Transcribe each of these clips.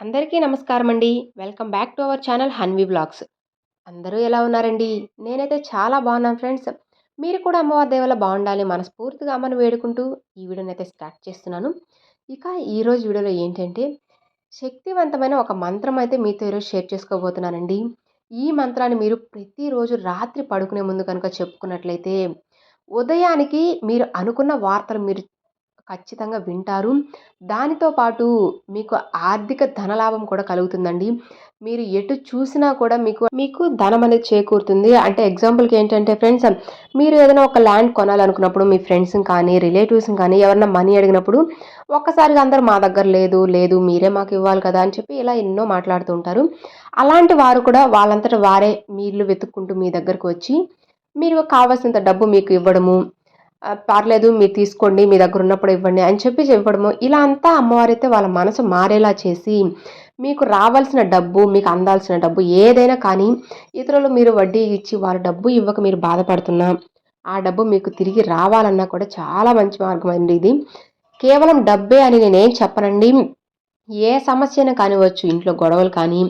అందరికీ నమస్కారం అండి welcome back to our channel Hanvi vlogs. అందరూ ఎలా ఉన్నారండి? నేనైతే చాలా బాగున్నాను ఫ్రెండ్స్. మీరు కూడా అమ్మవారి దేవల బాగుండాలి మనస్ఫూర్తిగా అమ్మను వేడుకుంటూ ఈ వీడియోని అయితే స్టార్ట్ చేస్తున్నాను. ఇక ఈరోజు వీడియోలో ఏంటంటే శక్తివంతమైన ఒక మంత్రం అయితే మీతో ఈరోజు షేర్ చేసుకోబోతున్నానండి. ఈ మంత్రాన్ని మీరు ప్రతిరోజు రాత్రి పడుకునే ముందు కనుక చెప్పుకున్నట్లయితే ఉదయానికి మీరు అనుకున్న వార్తలు మీరు ఖచ్చితంగా వింటారు. దానితో పాటు మీకు ఆర్థిక ధనలాభం కూడా కలుగుతుందండి. మీరు ఎటు చూసినా కూడా మీకు మీకు ధనం అనేది చేకూరుతుంది. అంటే ఎగ్జాంపుల్కి ఏంటంటే ఫ్రెండ్స్ మీరు ఏదైనా ఒక ల్యాండ్ కొనాలనుకున్నప్పుడు మీ ఫ్రెండ్స్ని కానీ రిలేటివ్స్ని కానీ ఎవరన్నా మనీ అడిగినప్పుడు ఒక్కసారిగా అందరూ మా దగ్గర లేదు లేదు మీరే మాకు ఇవ్వాలి కదా అని చెప్పి ఇలా ఎన్నో మాట్లాడుతూ ఉంటారు. అలాంటి వారు కూడా వాళ్ళంతటా వారే మీరు వెతుక్కుంటూ మీ దగ్గరకు వచ్చి మీరు కావాల్సినంత డబ్బు మీకు ఇవ్వడము పర్లేదు మీరు తీసుకోండి మీ దగ్గర ఉన్నప్పుడు ఇవ్వండి అని చెప్పి చెప్పడము. ఇలా అంతా అమ్మవారైతే వాళ్ళ మనసు మారేలా చేసి మీకు రావాల్సిన డబ్బు మీకు అందాల్సిన డబ్బు ఏదైనా కానీ ఇతరులు మీరు వడ్డీ ఇచ్చి వారి డబ్బు ఇవ్వక మీరు బాధపడుతున్నా ఆ డబ్బు మీకు తిరిగి రావాలన్నా కూడా చాలా మంచి మార్గం అండి ఇది. కేవలం డబ్బే అని నేనేం చెప్పనండి. ఏ సమస్యను కానివచ్చు ఇంట్లో గొడవలు కానీ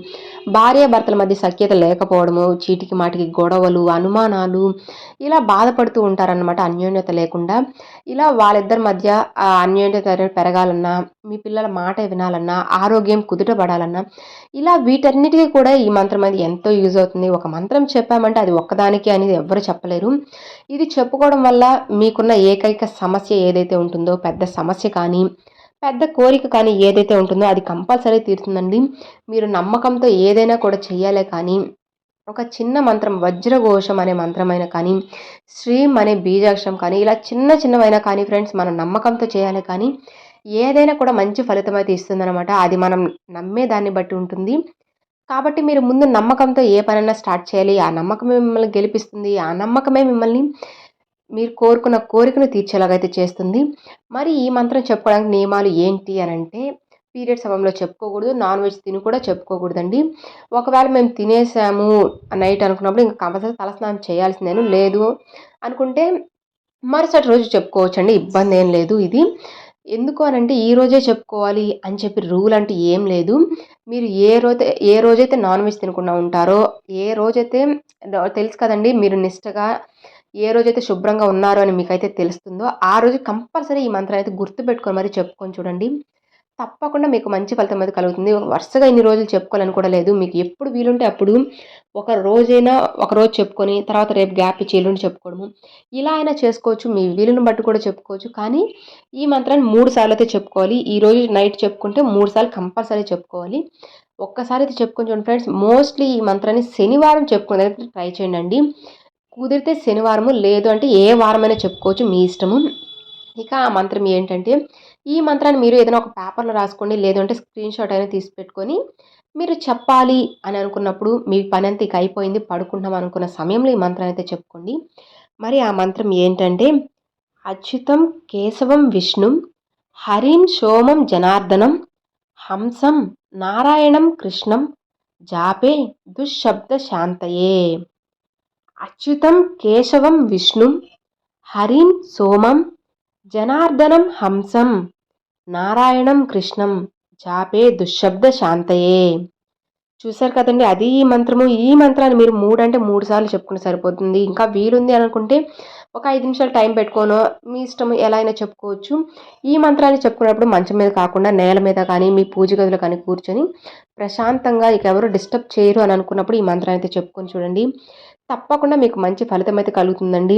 భార్యాభర్తల మధ్య సఖ్యత లేకపోవడము చీటికి మాటికి గొడవలు అనుమానాలు ఇలా బాధపడుతూ ఉంటారనమాట అన్యోన్యత లేకుండా ఇలా వాళ్ళిద్దరి మధ్య ఆ అన్యోన్యత పెరగాలన్నా మీ పిల్లల మాట వినాలన్నా ఆరోగ్యం కుదుట పడాలన్నా ఇలా వీటన్నిటికీ కూడా ఈ మంత్రం అనేది ఎంతో యూజ్ అవుతుంది. ఒక మంత్రం చెప్పామంటే అది ఒక్కదానికి అనేది ఎవ్వరు చెప్పలేరు. ఇది చెప్పుకోవడం వల్ల మీకున్న ఏకైక సమస్య ఏదైతే ఉంటుందో పెద్ద సమస్య కానీ పెద్ద కోరిక కానీ ఏదైతే ఉంటుందో అది కంపల్సరీ తీరుతుందండి. మీరు నమ్మకంతో ఏదైనా కూడా చేయాలే కానీ ఒక చిన్న మంత్రం వజ్రఘోషం అనే మంత్రమైన కానీ శ్రీం అనే బీజాక్షరం కానీ ఇలా చిన్న చిన్నవైనా కానీ ఫ్రెండ్స్ మనం నమ్మకంతో చేయాలి కానీ ఏదైనా కూడా మంచి ఫలితం అయితే ఇస్తుందన్నమాట. అది మనం నమ్మే దాన్ని బట్టి ఉంటుంది. కాబట్టి మీరు ముందు నమ్మకంతో ఏ పనైనా స్టార్ట్ చేయాలి. ఆ నమ్మకమే మిమ్మల్ని గెలిపిస్తుంది. ఆ నమ్మకమే మిమ్మల్ని మీరు కోరుకున్న కోరికను తీర్చేలాగైతే చేస్తుంది. మరి ఈ మంత్రం చెప్పుకోవడానికి నియమాలు ఏంటి అని అంటే పీరియడ్ సమయంలో చెప్పుకోకూడదు నాన్ వెజ్ తిని కూడా చెప్పుకోకూడదండి. ఒకవేళ మేము తినేసాము నైట్ అనుకున్నప్పుడు ఇంకా కంపల్సరీ తలస్నానం చేయాల్సిందేను లేదు అనుకుంటే మరుసటి రోజు చెప్పుకోవచ్చండి. ఇబ్బంది ఏం లేదు ఇది. ఎందుకు అని అంటే ఈ రోజే చెప్పుకోవాలి అని చెప్పి రూల్ అంటే ఏం లేదు. మీరు ఏ రోజు ఏ రోజైతే నాన్ వెజ్ తినకుండా ఉంటారో ఏ రోజైతే తెలుసు కదండి మీరు నిష్టగా ఏ రోజైతే శుభ్రంగా ఉన్నారో అని మీకైతే తెలుస్తుందో ఆ రోజు కంపల్సరీ ఈ మంత్రం అయితే గుర్తుపెట్టుకొని మరి చెప్పుకొని చూడండి. తప్పకుండా మీకు మంచి ఫలితం అయితే కలుగుతుంది. వరుసగా ఇన్ని రోజులు చెప్పుకోవాలని కూడా లేదు. మీకు ఎప్పుడు వీలుంటే అప్పుడు ఒక రోజైనా ఒక రోజు చెప్పుకొని తర్వాత రేపు గ్యాప్ ఇచ్చి ఎల్లుండి చెప్పుకోవడము. ఇలా అయినా చేసుకోవచ్చు. మీ వీలుని బట్టి కూడా చెప్పుకోవచ్చు. కానీ ఈ మంత్రాన్ని మూడు సార్లు అయితే చెప్పుకోవాలి. ఈ రోజు నైట్ చెప్పుకుంటే మూడు సార్లు కంపల్సరీ చెప్పుకోవాలి. ఒక్కసారి అయితే చెప్పుకొని చూడండి ఫ్రెండ్స్. మోస్ట్లీ ఈ మంత్రాన్ని శనివారం చెప్పుకునే ట్రై చేయండి. కుదిరితే శనివారము లేదు అంటే ఏ వారమైనా చెప్పుకోవచ్చు మీ ఇష్టము. ఇక ఆ మంత్రం ఏంటంటే ఈ మంత్రాన్ని మీరు ఏదైనా ఒక పేపర్లో రాసుకోండి లేదంటే స్క్రీన్ షాట్ అయినా తీసి పెట్టుకొని మీరు చెప్పాలి అని అనుకున్నప్పుడు మీ పని అంతా ఇక అయిపోయింది పడుకుంటాం అనుకున్న సమయంలో ఈ మంత్రం అయితే చెప్పుకోండి. మరి ఆ మంత్రం ఏంటంటే అచ్యుతం కేశవం విష్ణు హరిం సోమం జనార్దనం హంసం నారాయణం కృష్ణం జాపే దుశ్శబ్ద శాంతయే. అచ్యుతం కేశవం విష్ణుం హరిం సోమం జనార్దనం హంసం నారాయణం కృష్ణం జాపే దుశ్శబ్ద శాంతయే. చూశారు కదండి అది ఈ మంత్రము ఈ మంత్రాన్ని మీరు మూడు అంటే మూడు సార్లు చెప్పుకుంటే సరిపోతుంది. ఇంకా వీలుంది అనుకుంటే ఒక ఐదు నిమిషాలు టైం పెట్టుకోను మీ ఇష్టం ఎలా అయినా చెప్పుకోవచ్చు. ఈ మంత్రాన్ని చెప్పుకున్నప్పుడు మంచం మీద కాకుండా నేల మీద కానీ మీ పూజ గదిలో కానీ కూర్చొని ప్రశాంతంగా ఇక ఎవరు డిస్టర్బ్ చేయరు అని అనుకున్నప్పుడు ఈ మంత్రాన్ని అయితే చెప్పుకొని చూడండి. తప్పకుండా మీకు మంచి ఫలితం అయితే కలుగుతుందండి.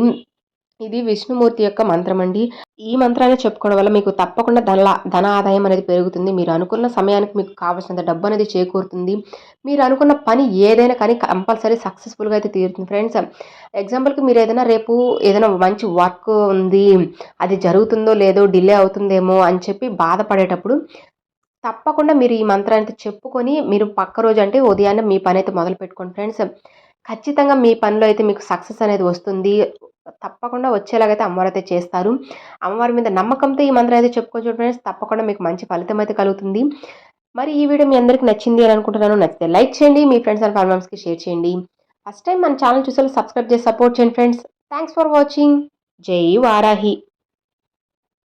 ఇది విష్ణుమూర్తి యొక్క మంత్రం అండి. ఈ మంత్రాన్ని చెప్పుకోవడం వల్ల మీకు తప్పకుండా ధన ధన ఆదాయం అనేది పెరుగుతుంది. మీరు అనుకున్న సమయానికి మీకు కావాల్సినంత డబ్బు అనేది చేకూరుతుంది. మీరు అనుకున్న పని ఏదైనా కానీ కంపల్సరీ సక్సెస్ఫుల్గా అయితే తీరుతుంది ఫ్రెండ్స్. ఎగ్జాంపుల్కి మీరు ఏదైనా రేపు ఏదైనా మంచి వర్క్ ఉంది అది జరుగుతుందో లేదో డిలే అవుతుందేమో అని చెప్పి బాధపడేటప్పుడు తప్పకుండా మీరు ఈ మంత్రాన్ని చెప్పుకొని మీరు పక్క రోజు అంటే ఉదయాన్నే మీ పని అయితే మొదలు పెట్టుకోండి ఫ్రెండ్స్. ఖచ్చితంగా మీ పనిలో అయితే మీకు సక్సెస్ అనేది వస్తుంది. తప్పకుండా వచ్చేలాగైతే అమ్మవారు అయితే చేస్తారు. అమ్మవారి మీద నమ్మకంతో ఈ మంత్రం అయితే చెప్పుకోవచ్చు ఫ్రెండ్స్. తప్పకుండా మీకు మంచి ఫలితం అయితే కలుగుతుంది. మరి ఈ వీడియో మీ అందరికీ నచ్చింది అని అనుకుంటున్నాను. నచ్చితే లైక్ చేయండి. మీ ఫ్రెండ్స్ అండ్ ఫార్మర్స్కి షేర్ చేయండి. ఫస్ట్ టైం మన ఛానల్ చూసే సబ్స్క్రైబ్ చేసి సపోర్ట్ చేయండి ఫ్రెండ్స్. Thanks for watching. జై వారాహి.